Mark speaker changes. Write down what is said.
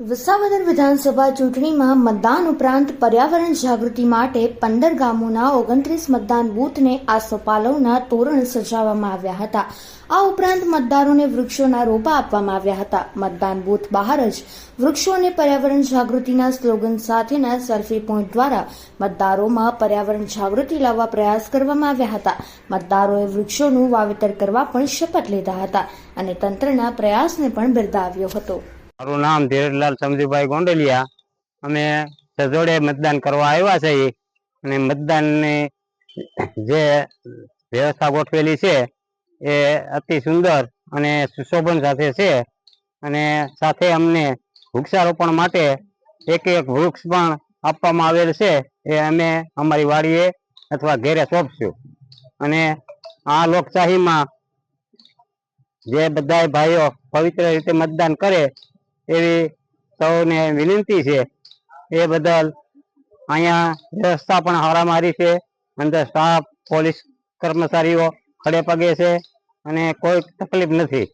Speaker 1: વિસાવદર વિધાનસભા ચૂંટણીમાં મતદાન ઉપરાંત પર્યાવરણ જાગૃતિ માટે પંદર ગામોના ઓગણત્રીસ મતદાન બૂથને આસોપાલવના તોરણ સજાવવામાં આવ્યા હતા. આ ઉપરાંત મતદારોને વૃક્ષોના રોપા આપવામાં આવ્યા હતા. મતદાન બૂથ બહાર જ વૃક્ષો અને પર્યાવરણ જાગૃતિના સ્લોગન સાથેના સેલ્ફી પોઈન્ટ દ્વારા મતદારોમાં પર્યાવરણ જાગૃતિ લાવવા પ્રયાસ કરવામાં આવ્યા હતા. મતદારોએ વૃક્ષોનું વાવેતર કરવા પણ શપથ લીધા હતા અને તંત્રના પ્રયાસને પણ બિરદાવ્યો હતો.
Speaker 2: મારું નામ ધીરજલાલ સમજીભાઈ ગોંડલિયા. અમે સજોડે મતદાન કરવા આવ્યા છીએ અને મતદાનની જે વ્યવસ્થા ગોઠવેલી છે એ અતિ સુંદર અને સુશોભન સાથે છે. અને સાથે અમને વૃક્ષારોપણ માટે એક એક વૃક્ષ પણ આપવામાં આવેલ છે એ અમે અમારી વાડીએ અથવા ઘેરે સોંપશું. અને આ લોકશાહીમાં જે બધા ભાઈઓ પવિત્ર રીતે મતદાન કરે એવી સૌને વિનંતી છે. એ બદલ અહીંયા વ્યવસ્થા પણ હારામારી છે. અંદર સ્ટાફ પોલીસ કર્મચારીઓ ખડે પગે છે અને કોઈ તકલીફ નથી.